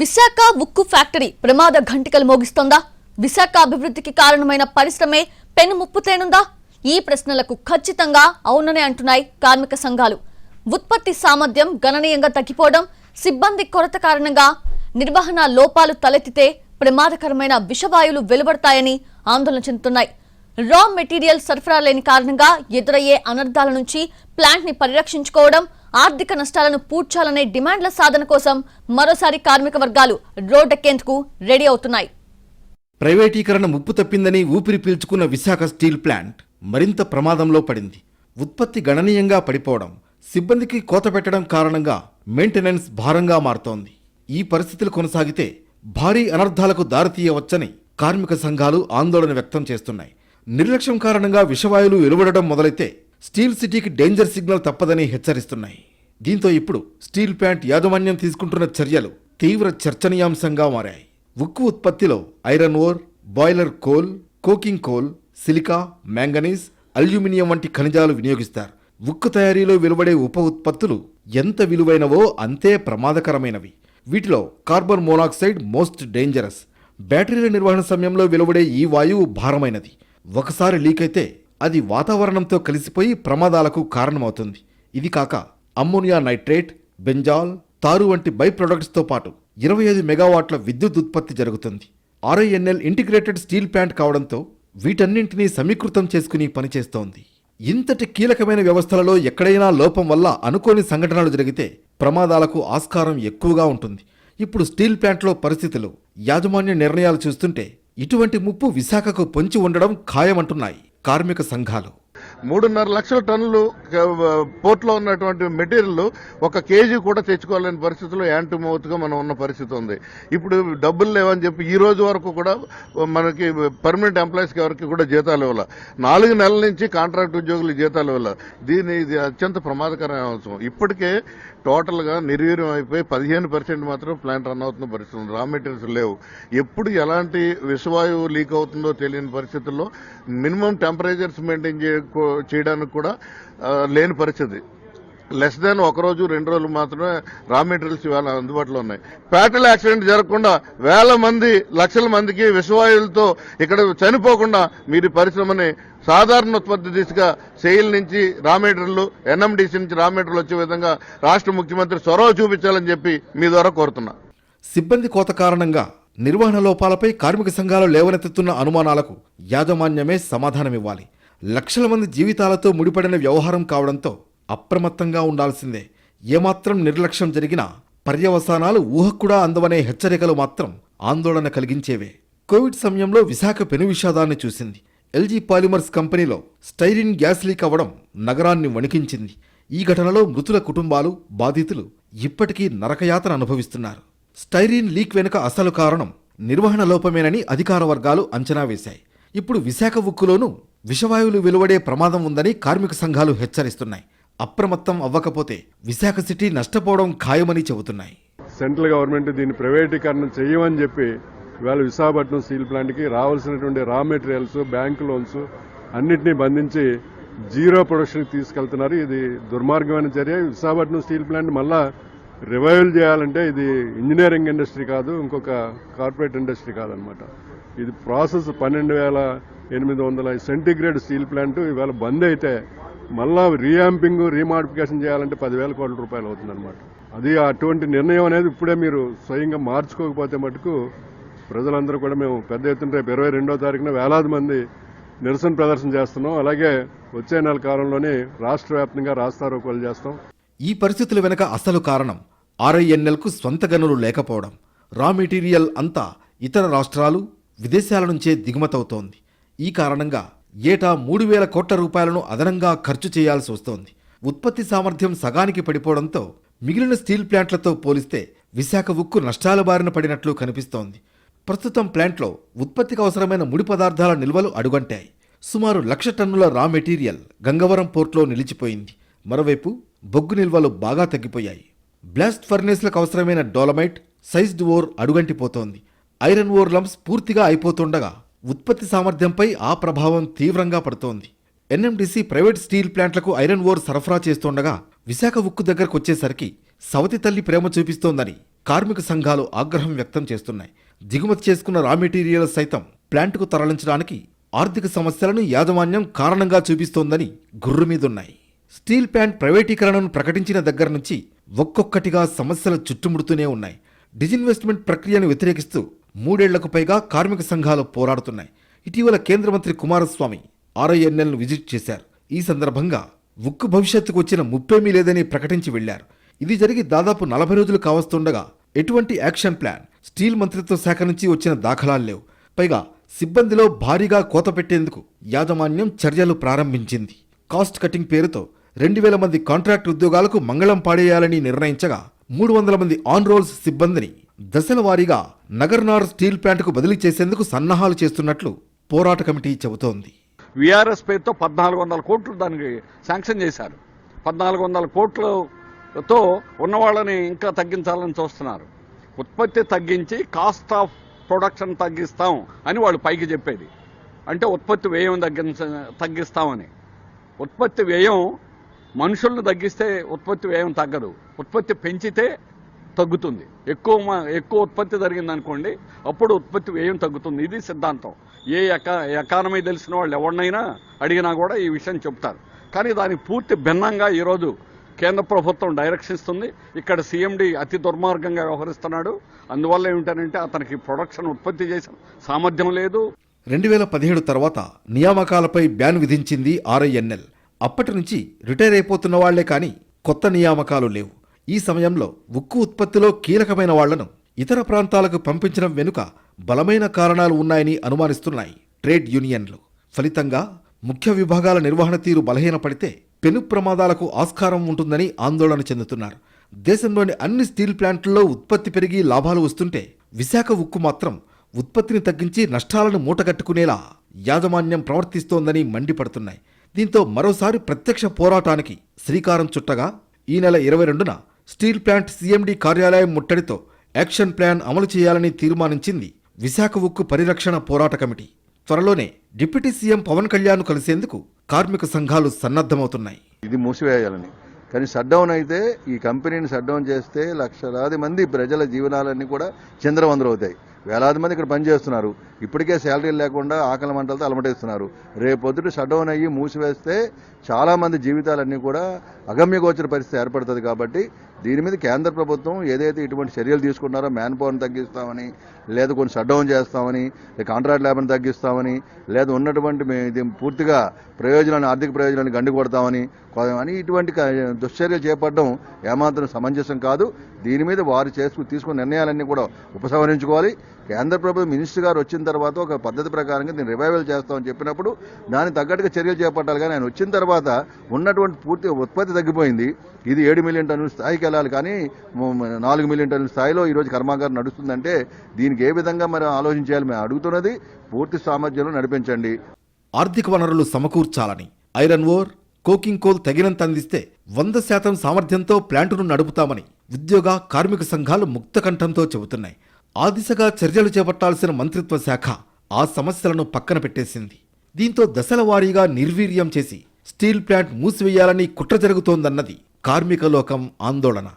విశాఖ ఉక్కు ఫ్యాక్టరీ ప్రమాద ఘంటికలు మోగిస్తోందా? విశాఖ అభివృద్ధికి కారణమైన పరిశ్రమే పెను ముప్పు తేనుందా? ఈ ప్రశ్నలకు ఖచ్చితంగా అవుననే అంటున్నాయి కార్మిక సంఘాలు. ఉత్పత్తి సామర్థ్యం గణనీయంగా తగ్గిపోవడం సిబ్బంది కొరత కారణంగా నిర్వహణ లోపాలు తలెత్తితే ప్రమాదకరమైన విషవాయువులు వెలువడతాయని ఆందోళన చెందుతున్నాయి. రా మెటీరియల్ సరఫరా లేని కారణంగా ఎదురయ్యే అనర్థాల నుంచి ప్లాంట్ని పరిరక్షించుకోవడం ఆర్థిక నష్టాలను పూడ్చాలనే డిమాండ్ల సాధన కోసం మరోసారి కార్మిక వర్గాలు రోడ్డెక్కేందుకు రెడీ అవుతున్నాయి. ప్రైవేటీకరణ ముప్పు తప్పిందని ఊపిరి పీల్చుకున్న విశాఖ స్టీల్ ప్లాంట్ మరింత ప్రమాదంలో పడింది. ఉత్పత్తి గణనీయంగా పడిపోవడం సిబ్బందికి కోత పెట్టడం కారణంగా మెయింటెనెన్స్ భారంగా మారుతోంది. ఈ పరిస్థితులు కొనసాగితే భారీ అనర్థాలకు దారితీయవచ్చని కార్మిక సంఘాలు ఆందోళన వ్యక్తం చేస్తున్నాయి. నిర్లక్ష్యం కారణంగా విషవాయువులు వెలువడడం మొదలైతే స్టీల్ సిటీకి డేంజర్ సిగ్నల్ తప్పదని హెచ్చరిస్తున్నాయి. దీంతో ఇప్పుడు స్టీల్ ప్యాంట్ యాజమాన్యం తీసుకుంటున్న చర్యలు తీవ్ర చర్చనీయాంశంగా మారాయి. ఉక్కు ఉత్పత్తిలో iron ore boiler coal coking coal silica manganese aluminium వంటి ఖనిజాలు వినియోగిస్తారు. ఉక్కు తయారీలో వెలువడే ఉప ఉత్పత్తులు ఎంత విలువైనవో అంతే ప్రమాదకరమైనవి. వీటిలో కార్బన్ మోనాక్సైడ్ మోస్ట్ డేంజరస్. బ్యాటరీల నిర్వహణ సమయంలో వెలువడే ఈ వాయువు భారమైనది. ఒకసారి లీక్ అయితే అది వాతావరణంతో కలిసిపోయి ప్రమాదాలకు కారణమవుతుంది. ఇది కాక అమ్మోనియా నైట్రేట్ బెంజాల్ తారు వంటి బై ప్రొడక్ట్స్తో పాటు ఇరవై ఐదు మెగావాట్ల విద్యుత్ ఉత్పత్తి జరుగుతుంది. ఆర్ఐఎన్ఎల్ ఇంటిగ్రేటెడ్ స్టీల్ ప్లాంట్ కావడంతో వీటన్నింటినీ సమీకృతం చేసుకుని పనిచేస్తోంది. ఇంతటి కీలకమైన వ్యవస్థలలో ఎక్కడైనా లోపం వల్ల అనుకోని సంఘటనలు జరిగితే ప్రమాదాలకు ఆస్కారం ఎక్కువగా ఉంటుంది. ఇప్పుడు స్టీల్ ప్లాంట్లో పరిస్థితులు యాజమాన్య నిర్ణయాలు చూస్తుంటే ఇటువంటి ముప్పు విశాఖకు పొంచి ఉండడం ఖాయమంటున్నాయి కార్మిక సంఘాలు. మూడున్నర లక్షల టన్నులు పోర్ట్లో ఉన్నటువంటి మెటీరియల్ ఒక కేజీ కూడా తెచ్చుకోలేని పరిస్థితిలో యాంటీ మౌత్గా మనం ఉన్న పరిస్థితి ఉంది. ఇప్పుడు డబ్బులు లేవని చెప్పి ఈ రోజు వరకు కూడా మనకి పర్మనెంట్ ఎంప్లాయీస్కి ఎవరికి కూడా జీతాలు ఇవ్వాలి. నాలుగు నెలల నుంచి కాంట్రాక్ట్ ఉద్యోగులు జీతాలు ఇవ్వాలి. దీని ఇది అత్యంత ప్రమాదకరమైన అంశం. ఇప్పటికే టోటల్గా నిర్వీర్యం అయిపోయి పదిహేను పర్సెంట్ మాత్రం ప్లాంట్ రన్ అవుతున్న పరిస్థితి రా మెటీరియల్స్ లేవు. ఎప్పుడు ఎలాంటి విషవాయువు లీక్ అవుతుందో తెలియని పరిస్థితుల్లో మినిమం టెంపరేచర్స్ మెయింటైన్ చేయడానికి కూడా లేని పరిస్థితి. లెస్ దాన్ ఒక రోజు రెండు రోజులు మాత్రమే రా మెటీరియల్స్ ఇవాళ అందుబాటులో ఉన్నాయి. ఫ్యాటల్ యాక్సిడెంట్ జరగకుండా వేల మంది లక్షల మందికి విషవాయువులతో ఇక్కడ చనిపోకుండా మీరు పరిశ్రమని సాధారణ ఉత్పత్తి దిశగా సెయిల్ నుంచి రా మెటీరియల్ ఎన్ఎండిసి నుంచి రా మెటీరియల్ వచ్చే విధంగా రాష్ట్ర ముఖ్యమంత్రి చొరవ చూపించాలని చెప్పి మీ ద్వారా కోరుతున్నా. సిబ్బంది కోత కారణంగా నిర్వహణ లోపాలపై కార్మిక సంఘాలు లేవనెత్తుతున్న అనుమానాలకు యాజమాన్యమే సమాధానమివ్వాలి. లక్షల మంది జీవితాలతో ముడిపడిన వ్యవహారం కావడంతో అప్రమత్తంగా ఉండాల్సిందే. ఏమాత్రం నిర్లక్ష్యం జరిగినా పర్యవసానాలు ఊహకు కూడా అందవనే హెచ్చరికలు మాత్రం ఆందోళన కలిగించేవే. కోవిడ్ సమయంలో విశాఖ పెను విషాదాన్ని చూసింది. ఎల్జీ పాలిమర్స్ కంపెనీలో స్టైరిన్ గ్యాస్ లీక్ అవ్వడం నగరాన్ని వణికించింది. ఈ ఘటనలో మృతుల కుటుంబాలు బాధితులు ఇప్పటికీ నరకయాతన అనుభవిస్తున్నారు. స్టైరిన్ లీక్ వెనుక అసలు కారణం నిర్వహణ లోపమేనని అధికార వర్గాలు అంచనా వేశాయి. ఇప్పుడు విశాఖ ఉక్కులోనూ విషవాయువులు వెలువడే ప్రమాదం ఉందని కార్మిక సంఘాలు హెచ్చరిస్తున్నాయి. అప్రమత్తం అవ్వకపోతే విశాఖ సిటీ నష్టపోవడం ఖాయమని చెబుతున్నాయి. సెంట్రల్ గవర్నమెంట్ దీన్ని ప్రైవేటీకరణ చేయమని చెప్పి ఇవాళ విశాఖపట్నం స్టీల్ ప్లాంట్కి రావాల్సినటువంటి రా మెటీరియల్స్ బ్యాంక్ లోన్స్ అన్నిటినీ బంధించి జీరో ప్రొడక్షన్కి తీసుకెళ్తున్నారు. ఇది దుర్మార్గమైన చర్య. విశాఖపట్నం స్టీల్ ప్లాంట్ మళ్ళా రివైవల్ చేయాలంటే ఇది ఇంజనీరింగ్ ఇండస్ట్రీ కాదు ఇంకొక కార్పొరేట్ ఇండస్ట్రీ కాదనమాట. ఇది ప్రాసెస్ పన్నెండు వేల ఎనిమిది వందల సెంటిగ్రేడ్ స్టీల్ ప్లాంట్ ఇవాళ బంద్ అయితే మళ్ళా రీయాంపింగ్ రీమాడిఫికేషన్ చేయాలంటే పదివేల కోట్ల రూపాయలు అవుతుందన్నమాట. అది అటువంటి నిర్ణయం అనేది ఇప్పుడే మీరు స్వయంగా మార్చుకోకపోతే మటుకు ప్రజలందరూ కూడా మేము పెద్ద ఎత్తున రేపు ఇరవై రెండో తారీఖున వేలాది మంది నిరసన ప్రదర్శన చేస్తున్నాం. అలాగే వచ్చే నెల కాలంలోనే రాష్ట్ర వ్యాప్తంగా రాస్తారోకోలు చేస్తాం. ఈ పరిస్థితుల వెనుక అసలు కారణం ఆర్ఐఎన్ఎల్కు స్వంత గనులు లేకపోవడం. రా మెటీరియల్ అంతా ఇతర రాష్ట్రాలు విదేశాల నుంచే దిగుమతవుతోంది. ఈ కారణంగా ఏటా మూడు వేల కోట్ల రూపాయలను అదనంగా ఖర్చు చేయాల్సి వస్తోంది. ఉత్పత్తి సామర్థ్యం సగానికి పడిపోవడంతో మిగిలిన స్టీల్ ప్లాంట్లతో పోలిస్తే విశాఖ ఉక్కు నష్టాల బారిన పడినట్లు కనిపిస్తోంది. ప్రస్తుతం ప్లాంట్లో ఉత్పత్తికి అవసరమైన ముడి పదార్థాల నిల్వలు అడుగంటాయి. సుమారు లక్ష టన్నుల రా మెటీరియల్ గంగవరం పోర్ట్లో నిలిచిపోయింది. మరోవైపు బొగ్గు నిల్వలు బాగా తగ్గిపోయాయి. బ్లాస్ట్ ఫర్నేస్లకు అవసరమైన డోలమైట్ సైజ్డ్ ఓర్ అడుగంటిపోతోంది. ఐరన్ ఓర్ లంప్స్ పూర్తిగా అయిపోతుండగా ఉత్పత్తి సామర్థ్యంపై ఆ ప్రభావం తీవ్రంగా పడుతోంది. ఎన్ఎండిసి ప్రైవేట్ స్టీల్ ప్లాంట్లకు ఐరన్ ఓర్ సరఫరా చేస్తుండగా విశాఖ ఉక్కు దగ్గరకు వచ్చేసరికి సవతి తల్లి ప్రేమ చూపిస్తోందని కార్మిక సంఘాలు ఆగ్రహం వ్యక్తం చేస్తున్నాయి. దిగుమతి చేసుకున్న రా మెటీరియల్ సైతం ప్లాంట్కు తరలించడానికి ఆర్థిక సమస్యలను యాజమాన్యం కారణంగా చూపిస్తోందని గుర్రు మీదున్నాయి. స్టీల్ ప్లాంట్ ప్రైవేటీకరణను ప్రకటించిన దగ్గర నుంచి ఒక్కొక్కటిగా సమస్యలు చుట్టుముడుతూనే ఉన్నాయి. డిజిన్వెస్ట్మెంట్ ప్రక్రియను వ్యతిరేకిస్తూ మూడేళ్ళకు పైగా కార్మిక సంఘాలు పోరాడుతున్నాయి. ఇటీవల కేంద్ర మంత్రి కుమారస్వామి ఆర్ఐఎన్ఎల్ను విజిట్ చేశారు. ఈ సందర్భంగా ఉక్కు భవిష్యత్తుకు వచ్చిన ముప్పేమీ లేదని ప్రకటించి వెళ్ళారు ఇది జరిగి దాదాపు నలభై రోజులు కావస్తుండగా ఎటువంటి యాక్షన్ ప్లాన్ స్టీల్ మంత్రిత్వ శాఖ నుంచి వచ్చిన దాఖలాలు లేవు. పైగా సిబ్బందిలో భారీగా కోత పెట్టేందుకు యాజమాన్యం చర్యలు ప్రారంభించింది. కాస్ట్ కటింగ్ పేరుతో రెండు వేల మంది కాంట్రాక్ట్ ఉద్యోగాలకు మంగళం పాడేయాలని నిర్ణయించగా మూడు వందల మంది ఆన్ రోల్స్ సిబ్బందిని దశల వారీగా నగర్నార్ స్టీల్ ప్లాంట్కు బదిలీ చేసేందుకు సన్నాహాలు చేస్తున్నట్లు పోరాట కమిటీ చెబుతోంది. విఆర్ఎస్ పేరుతో పద్నాలుగు వందల కోట్లు దానికి శాంక్షన్ చేశారు. పద్నాలుగు వందల కోట్లతో ఉన్న వాళ్ళని ఇంకా తగ్గించాలని చూస్తున్నారు. ఉత్పత్తి తగ్గించి కాస్ట్ ఆఫ్ ప్రొడక్షన్ తగ్గిస్తాం అని వాళ్ళు పైకి చెప్పేది. అంటే ఉత్పత్తి వ్యయం తగ్గించ తగ్గిస్తామని. ఉత్పత్తి వ్యయం మనుషులను తగ్గిస్తే ఉత్పత్తి వ్యయం తగ్గదు. ఉత్పత్తి పెంచితే తగ్గుతుంది. ఎక్కువ మ- ఎక్కువ ఉత్పత్తి జరిగింది అనుకోండి అప్పుడు ఉత్పత్తి వ్యయం తగ్గుతుంది. ఇది సిద్ధాంతం. ఏ ఎకా ఎకానమీ తెలిసిన వాళ్ళు ఎవరినైనా అడిగినా కూడా ఈ విషయం చెప్తారు. కానీ దానికి పూర్తి భిన్నంగా ఈరోజు కేంద్ర ప్రభుత్వం డైరెక్షన్ ఇస్తుంది ఇక్కడ సీఎండి అతి దుర్మార్గంగా వ్యవహరిస్తున్నాడు. అందువల్ల ఏమిటనంటే అతనికి ప్రొడక్షన్ ఉత్పత్తి చేసిన సామర్థ్యం లేదు. రెండు వేల పదిహేడు తర్వాత నియామకాలపై బ్యాన్ విధించింది ఆర్ఐఎన్ఎల్. అప్పటి నుంచి రిటైర్ అయిపోతున్న వాళ్ళే కానీ కొత్త నియామకాలు లేవు. ఈ సమయంలో ఉక్కు ఉత్పత్తిలో కీలకమైన వాళ్ళను ఇతర ప్రాంతాలకు పంపించడం వెనుక బలమైన కారణాలు ఉన్నాయని అనుమానిస్తున్నాయి ట్రేడ్ యూనియన్లు. ఫలితంగా ముఖ్య విభాగాల నిర్వహణ తీరు బలహీనపడితే పెను ప్రమాదాలకు ఆస్కారం ఉంటుందని ఆందోళన చెందుతున్నారు. దేశంలోని అన్ని స్టీల్ ప్లాంట్లలో ఉత్పత్తి పెరిగి లాభాలు వస్తుంటే విశాఖ ఉక్కు మాత్రం ఉత్పత్తిని తగ్గించి నష్టాలను మూటగట్టుకునేలా యాజమాన్యం ప్రవర్తిస్తోందని మండిపడుతున్నాయి. దీంతో మరోసారి ప్రత్యక్ష పోరాటానికి శ్రీకారం చుట్టగా ఈ నెల ఇరవై రెండున స్టీల్ ప్లాంట్ సీఎండీ కార్యాలయం ముట్టడితో యాక్షన్ ప్లాన్ అమలు చేయాలని తీర్మానించింది విశాఖ ఉక్కు పరిరక్షణ పోరాట కమిటీ. త్వరలోనే డిప్యూటీ సీఎం పవన్ కళ్యాణ్ కలిసేందుకు కార్మిక సంఘాలు సన్నద్ధమవుతున్నాయి. ఇది మూసివేయాలని. కానీ షట్డౌన్ అయితే ఈ కంపెనీని షట్డౌన్ చేస్తే లక్షలాది మంది ప్రజల జీవనాలన్నీ కూడా చిందరవందరవుతాయి. వేలాది మంది ఇక్కడ పనిచేస్తున్నారు. ఇప్పటికే శాలరీలు లేకుండా ఆకలి మంటలతో అలమటేస్తున్నారు. రేపొద్దుట షట్డౌన్ అయ్యి మూసివేస్తే చాలామంది జీవితాలన్నీ కూడా అగమ్యగోచర పరిస్థితి ఏర్పడుతుంది కాబట్టి దీని మీద కేంద్ర ప్రభుత్వం ఏదైతే ఇటువంటి చర్యలు తీసుకున్నారో మ్యాన్ పవర్ని తగ్గిస్తామని లేదా కొన్ని షట్డౌన్ చేస్తామని కాంట్రాక్ట్ ల్యాబ్ని తగ్గిస్తామని లేదా ఉన్నటువంటి ఇది పూర్తిగా ప్రయోజనాన్ని ఆర్థిక ప్రయోజనాన్ని గండి కొడతామని అని ఇటువంటి దుశ్చర్యలు చేపట్టడం ఏమాత్రం సమంజసం కాదు. దీని మీద వారు చేసుకు తీసుకున్న నిర్ణయాలన్నీ కూడా ఉపసంహరించుకోవాలి. కేంద్ర ప్రభుత్వం మినిస్టర్ గారు వచ్చిన తర్వాత ఒక పద్ధతి ప్రకారంగా దీన్ని రివైవల్ చేస్తామని చెప్పినప్పుడు దానికి తగ్గట్టుగా చర్యలు చేపట్టాలి. కానీ ఆయన వచ్చిన తర్వాత ఉన్నటువంటి పూర్తి ఉత్పత్తి తగ్గిపోయింది. ఇది ఏడు మిలియన్ టన్నుల స్థాయికి వెళ్ళాలి కానీ నాలుగు మిలియన్ టన్నుల స్థాయిలో ఈరోజు కర్మాగారం నడుస్తుందంటే దీనికి ఏ విధంగా మరి ఆలోచించాలి మేము అడుగుతున్నది పూర్తి సామర్థ్యంలో నడిపించండి. ఆర్థిక వనరులు సమకూర్చాలని ఐరన్ ఓర్ కోకింగ్ కోల్ తగినంత అందిస్తే వంద శాతం సామర్థ్యంతో ప్లాంటును నడుపుతామని ఉద్యోగ కార్మిక సంఘాలు ముక్తకంఠంతో చెబుతున్నాయి. ఆ దిశగా చర్యలు చేపట్టాల్సిన మంత్రిత్వ శాఖ ఆ సమస్యలను పక్కన పెట్టేసింది. దీంతో దశల వారీగా నిర్వీర్యం చేసి స్టీల్ ప్లాంట్ మూసివేయాలని కుట్ర జరుగుతోందన్నది కార్మిక లోకం ఆందోళన.